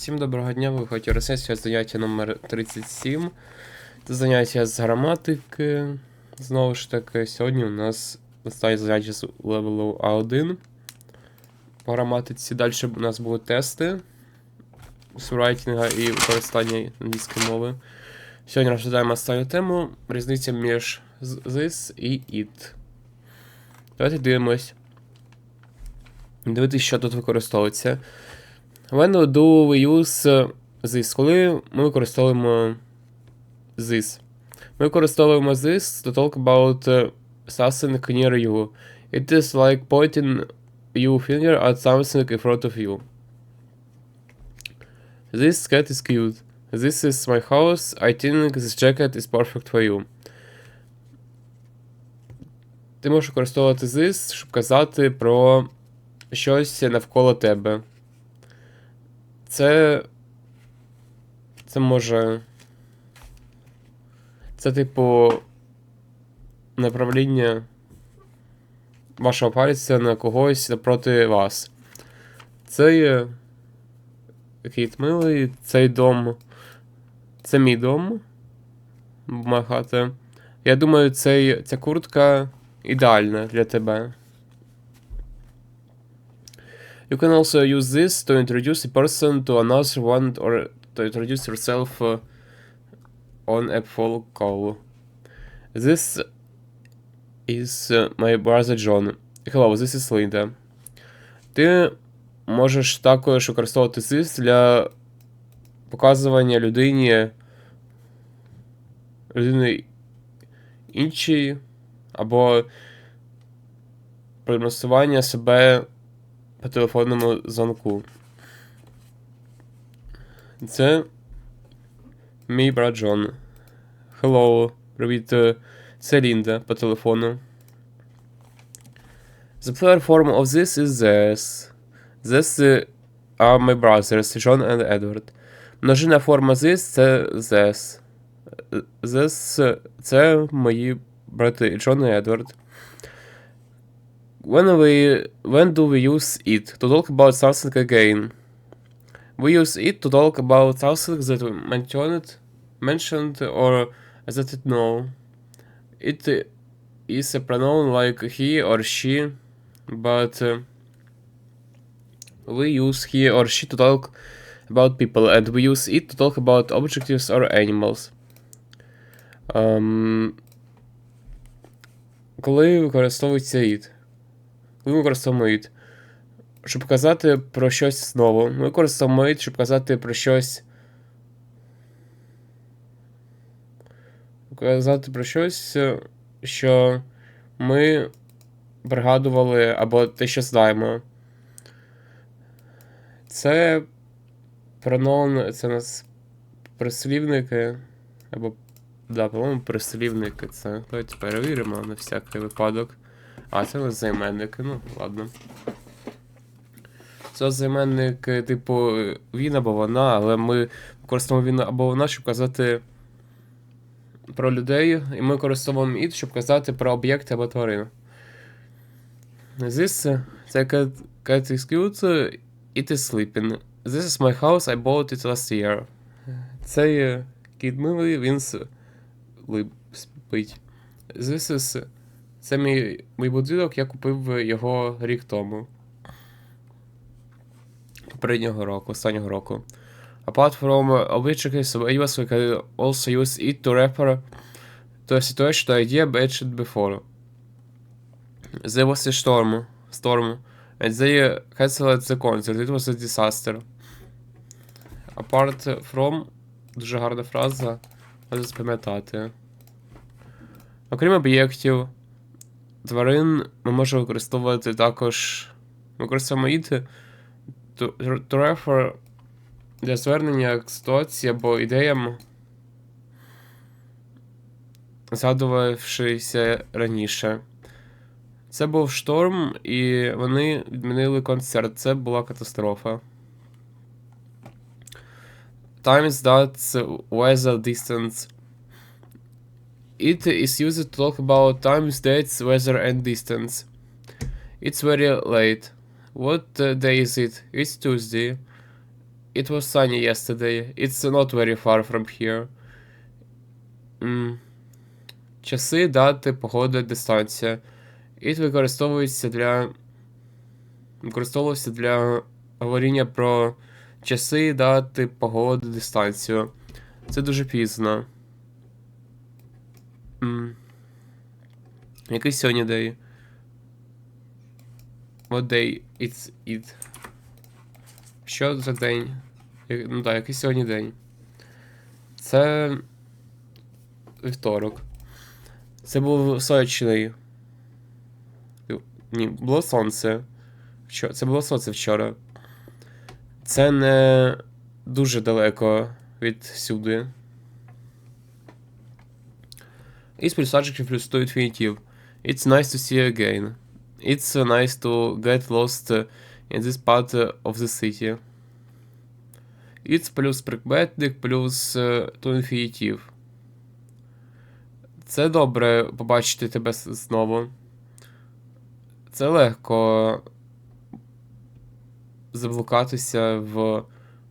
Всім доброго дня, ви хоч сесія заняття номер 37. Це заняття з граматики. Знову ж таки, сьогодні у нас останнє заняття з левелу А1. По граматиці далі у нас будуть тести з райтінга і використання англійської мови. Сьогодні розглядаємо останню тему різниця між this і it. Давайте дивимось. Дивитись, що тут використовується. When do we use this? Коли ми використовуємо this? Ми використовуємо this to talk about uh, something near you. It is like pointing your finger at something in front of you. This cat is cute. This is my house. I think this jacket is perfect for you. Ти можеш використовувати this, щоб казати про щось навколо тебе. Це. Це може. Це, типу. Направління вашого пальця на когось напроти вас. Цей кіт милий, цей дом. Це мій дом. Моя. Я думаю, цей, ця куртка ідеальна для тебе. You can also use this to introduce a person to another one or to introduce yourself uh, on a phone call. This is uh, my brother John. Hello, this is Linda. Ти можеш також використовувати this для показування людині людини іншій або продемонстрування себе по телефонному дзвонку. Це мій брат Джон. Hello, привіт. е, Це Лінда по телефону. The plural form of this is this. This е, are my brothers, John and Edward. Множина форма this це this. Е, This е, це мої брати Джон і Едвард. When we when do we use it to talk about something again? We use it to talk about something that we mentioned mentioned or that it know. It is a pronoun like he or she, but uh, we use he or she to talk about people, and we use it to talk about objects or animals. Um, коли використовується it? Ми використовуємо it, щоб казати про щось знову. Ми використовуємо it, щоб казати про щось. Казати про щось, що ми пригадували або те, що знаємо. Це pronoun, це у нас прислівники. Або. Да, по-моєму, прислівники це. Давайте перевіримо на всякий випадок. А, це займенники, ну, ладно. Це займенники, типу, він або вона, але ми використовуємо він або вона, щоб казати про людей, і ми використовуємо it, щоб казати про об'єкти або тварин. This це cat, cat is cute, it is sleeping. This is my house, I bought it last year. Цей кіт милий, він спить. This is це мій, мій будинок, я купив його рік тому. Попереднього року, останнього року. Apart from of AWS, we can also use it to refer to a situation or idea mentioned before. There was a storm, storm, and they cancelled the concert. It was a disaster. Apart from, дуже гарна фраза, треба запам'ятати. Окрім об'єктів, тварин ми можемо використовувати також. Використовуємо refer для звернення к ситуації або ідеям, згадувавшися раніше. Це був шторм, і вони відмінили концерт. Це була катастрофа. Times that weather distance. It is used to talk about times, dates, weather, and distance. It's very late. What uh, day is it? It's Tuesday. It was sunny yesterday. It's not very far from here. М. Часи, дати, погода, дистанція. It використовується для. Використовувався для говоріння про часи, дати, погоду, дистанцію. Це дуже пізно. М. Який сьогодні день? What day it's it? Що за день? Ну так, який сьогодні день? Це. Вівторок. Це був сонячний. Ні, було сонце. Вчора. Це було сонце вчора. Це не дуже далеко від сюди. It's plus subject plus to infinitive. It's nice to see again. It's uh, nice to get lost uh, in this part uh, of the city. It's плюс прикметник плюс uh, to infinitive. Це добре побачити тебе знову. Це легко заблукатися в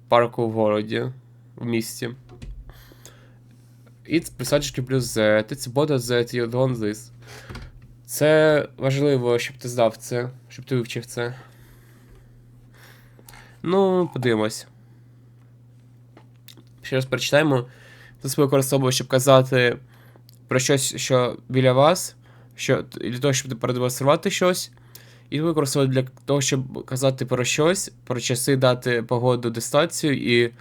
парку в городі, в місті. It's присаджки плюс Z. Better that you don't this. Це важливо, щоб ти знав це, щоб ти вивчив це. Ну, подивимось. Ще раз прочитаємо. Тут використовував, щоб казати про щось, що біля вас, що, для того, щоб продемонструвати щось. І використовувати для того, щоб казати про щось, про часи, дати погоду, дистанцію і.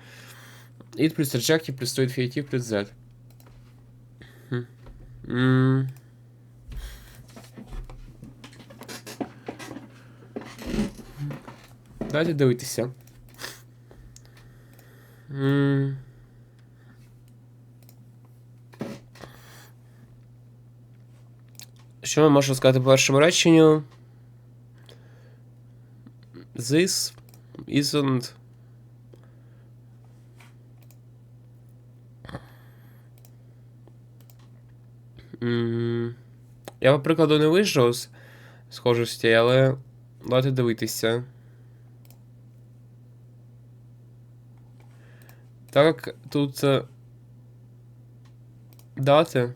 It плюс rejective плюс to infinitive плюс Z. М. Давайте дивитися. М. Що ми можемо сказати по першому реченню? This isn't. М, Я, по прикладу, не вийшов з схожості, але давайте дивитися. Так, тут е, дати.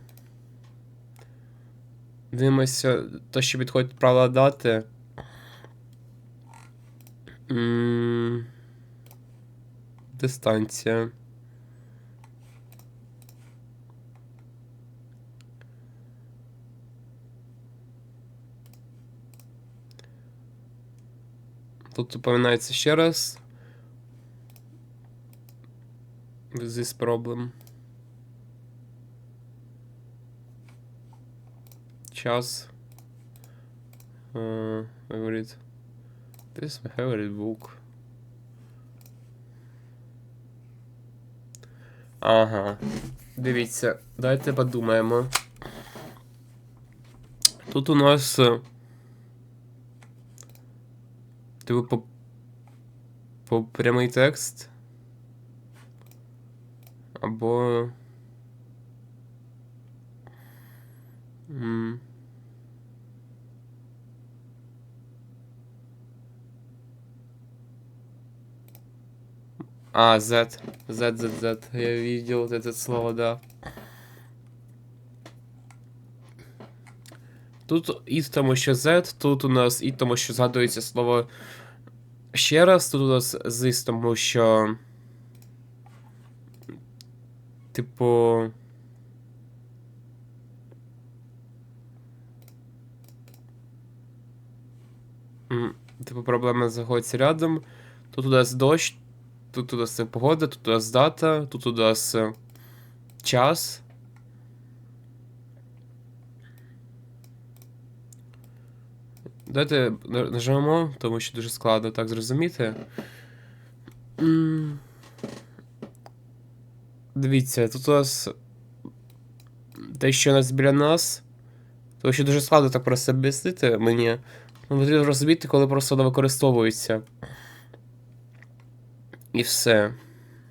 Дивимося, то, що підходить правила дати. Дистанція. Тут упоминається ще раз. This problem. Час. Uh, favorite. This is my favorite book. Ага. Дивіться, давайте подумаємо. Тут у нас. Е, Типу по, по прямий текст. Або. М. А, Z. Z, Z, Z. Я видел вот это слово, да. Тут і тому, що Z, тут у нас і тому, що згадується слово ще раз, тут у нас з тому, що. Типу. Типу, проблема знаходиться рядом. Тут у нас дощ, тут у нас погода, тут у нас дата, тут у нас е, час. Давайте на- нажмемо, тому що дуже складно так зрозуміти. Дивіться, тут у нас те, що у нас біля нас. Тому що дуже складно так просто об'яснити мені. Ну, потрібно розуміти, коли просто воно використовується. І все.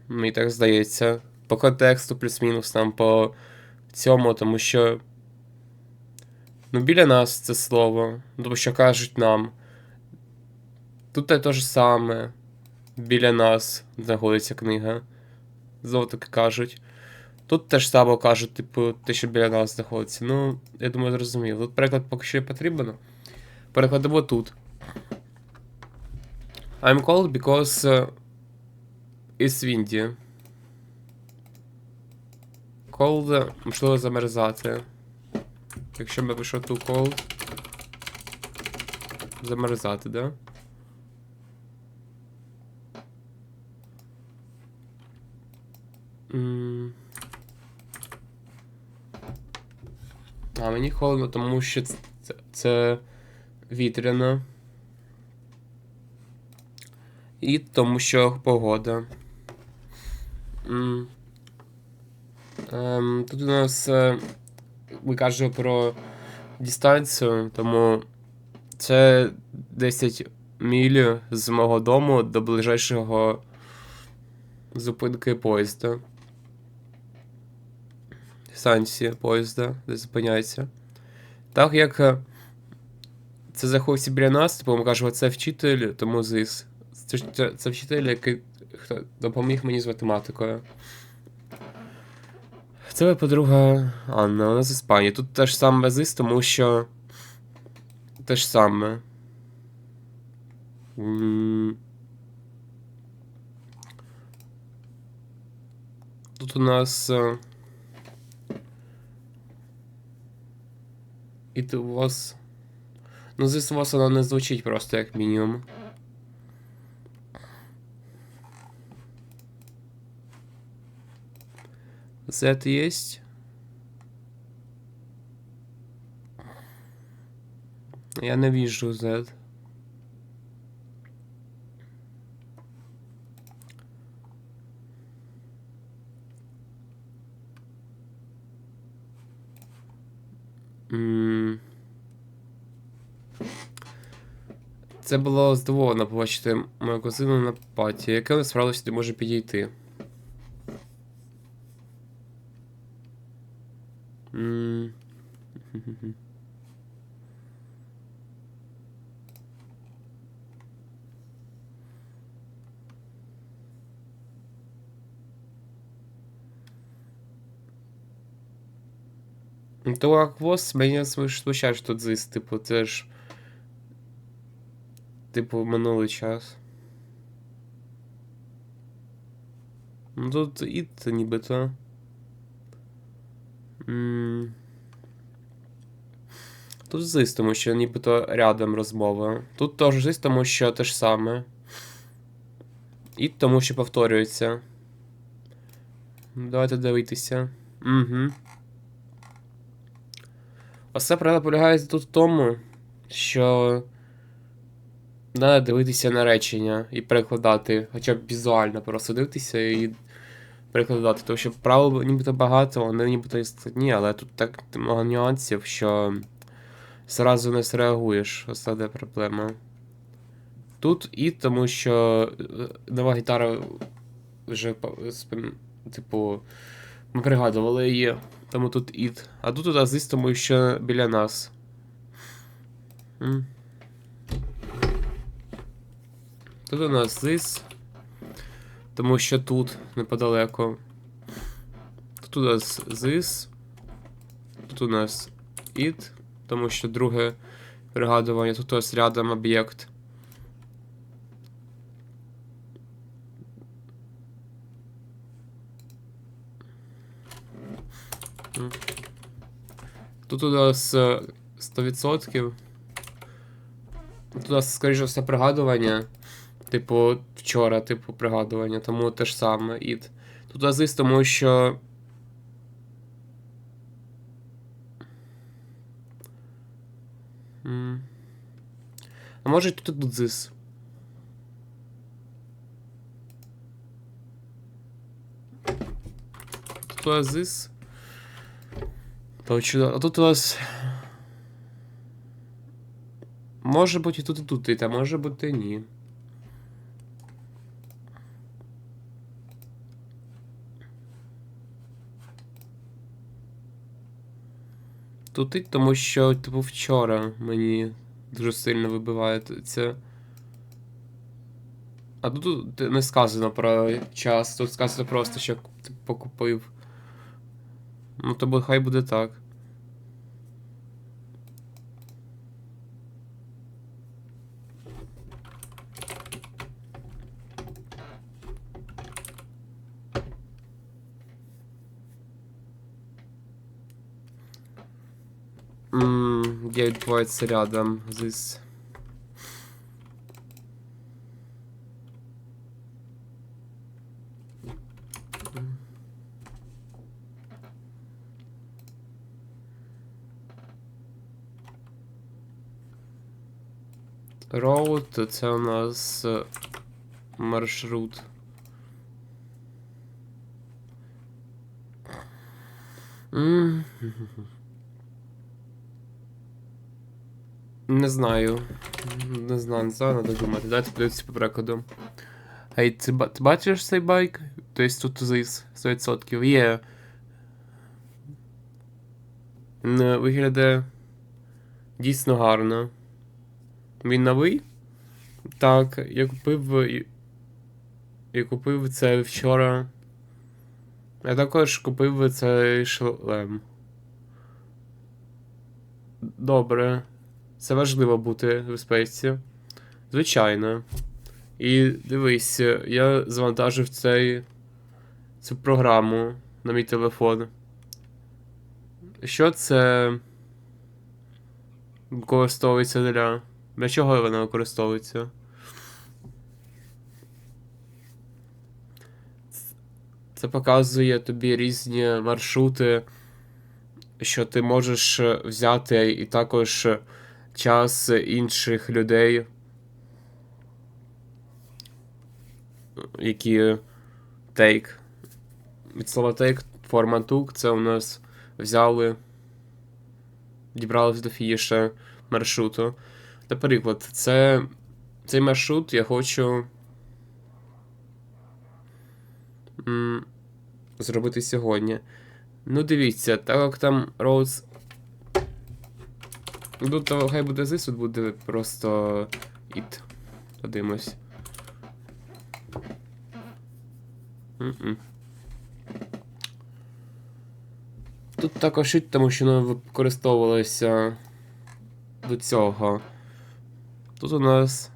Мені так здається. По контексту, плюс-мінус там по цьому, тому що. Ну, біля нас це слово. Тому що кажуть нам. Тут те те ж саме. біля нас знаходиться книга. Знову таки кажуть. Тут теж саме кажуть, типу, те, що біля нас знаходиться. Ну, я думаю, зрозумів. Тут переклад поки що не потрібен. Перекладемо тут. I'm cold because uh, it's windy. Cold, можливо, замерзати. Якщо ми пишу тут cold. Замерзати, да? А мені холодно, тому що це, це, це вітряно. І тому що погода. Ем, тут у нас е, ми кажемо про дистанцію, тому це 10 миль з мого дому до ближайшого зупинки поїзда. Станції поїзда, де зупиняється. Так як е, це знаходиться біля нас, типу ми кажемо, це вчитель, тому ЗИС. Це, це, це вчитель, який хто допоміг мені з математикою. Це подруга Анна, вона з Іспанії. Тут теж саме ЗИС, тому що. Те ж саме. Тут у нас. е, І у вас. Ну, вас вона не звучить просто як мінімум. Z есть. Я не вижу Z. Це було здивовано побачити мою кузину на паті, яке насправді може підійти. М. Мене смущає, що тут зис, типу, це ж. Типу, минулий час. Ну тут і нібито. М. Тут зис, тому що нібито рядом розмова. Тут теж зис, тому що те ж саме. І тому що повторюється. Давайте дивитися. Угу. Оце правда полягає тут в тому, що треба дивитися на речення і перекладати, хоча б візуально просто дивитися і перекладати. Тому що правил нібито багато, вони нібито і складні, але тут так много нюансів, що зразу не зреагуєш. Основна проблема. Тут і тому, що е, нова гітара вже типу, ми пригадували її. Тому тут ід. А тут азис, тому що біля нас. Тут у нас зис. Тому що тут неподалеко. Тут у нас зис. Тут у нас ід. Тому що друге пригадування. Тут у нас рядом об'єкт. Тут у нас е, 100%. Тут у нас, скоріше все, пригадування. Типу, вчора, типу, пригадування, тому те ж саме. І тут азис, тому що. А може тут тут зис? Тут азис. Точно. А тут у нас. Може бути і тут, і тут, і та може бути ні. Тут і тому що, типу, вчора мені дуже сильно вибиває це. А тут не сказано про час, тут сказано просто, що ти покупив. Ну, то бо хай буде так. Где відбувається рядом з... Road це у нас е, маршрут. М. Не знаю. Не знаю, не знаю, надо думати. Давайте подивитися по перекладу. Ей, ти, ти бачиш цей байк? Тобто тут зис 100%. Є. Не, виглядає дійсно гарно. Він новий? Так, я купив. Я купив це вчора. Я також купив цей шлем. Добре. Це важливо бути в безпеці. Звичайно. І дивись, я завантажив цей, цю програму на мій телефон. Що це використовується для. Для чого вона використовується? Це показує тобі різні маршрути, що ти можеш взяти, і також час інших людей, які take. Від слова take, форма took, це у нас взяли, дібрались до фініша маршруту. Наприклад, це, цей маршрут я хочу зробити сьогодні. Ну, дивіться, так як там Роуз. Ну, то хай буде зис, тут буде просто іт. Подивимось. М-м. Тут також іт, тому що воно використовувалося до цього. Тут у нас.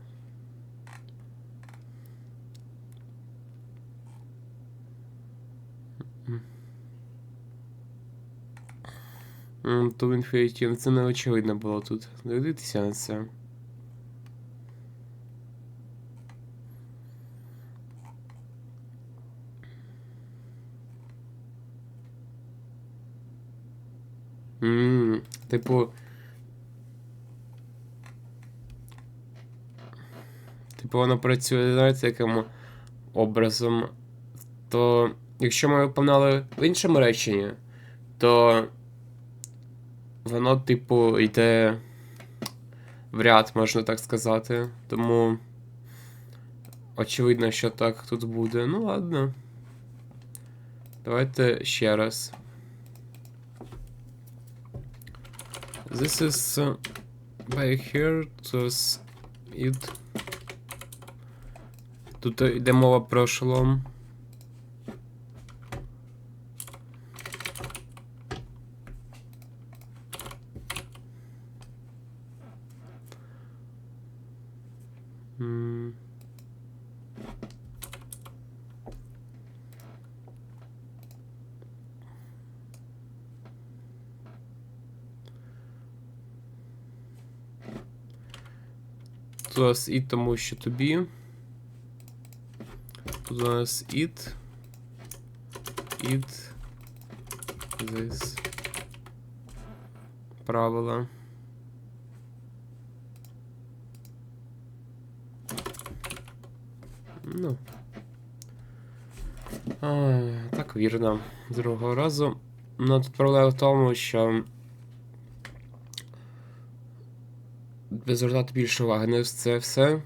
М, То Infinity, ну це не очевидно було тут. Дивіться на це. Ммм, типу. Типу воно працює, знаєте, яким образом. То якщо ми виконали в іншому реченні, то воно, типу, йде в ряд, можна так сказати. Тому очевидно, що так тут буде. Ну ладно. Давайте ще раз. This is by here to it. Тут йде мова про шолом. Нас і тому, що тобі. Тут у нас it. It. This. Правила. Ну. А, так вірно. З другого разу. Ну, тут проблема в тому, що. Би звертати більше уваги на це все.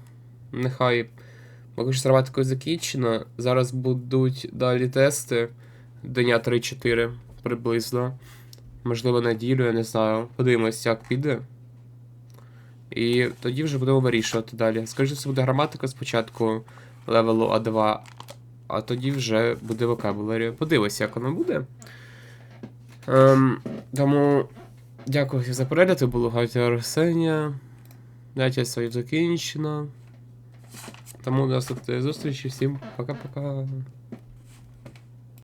Нехай. Поки що граматикою закінчено. Зараз будуть далі тести. Дня 3-4 приблизно. Можливо, неділю, я не знаю. Подивимось, як піде. І тоді вже будемо вирішувати далі. Скажіть, це буде граматика спочатку. левелу А2, а тоді вже буде vocabulary. Подивися, як воно буде. Ем, тому дякую за перегляд. Було Гатя Арсенія. Дайте свою закінчено. Тому до наступної зустрічі. Всім пока-пока.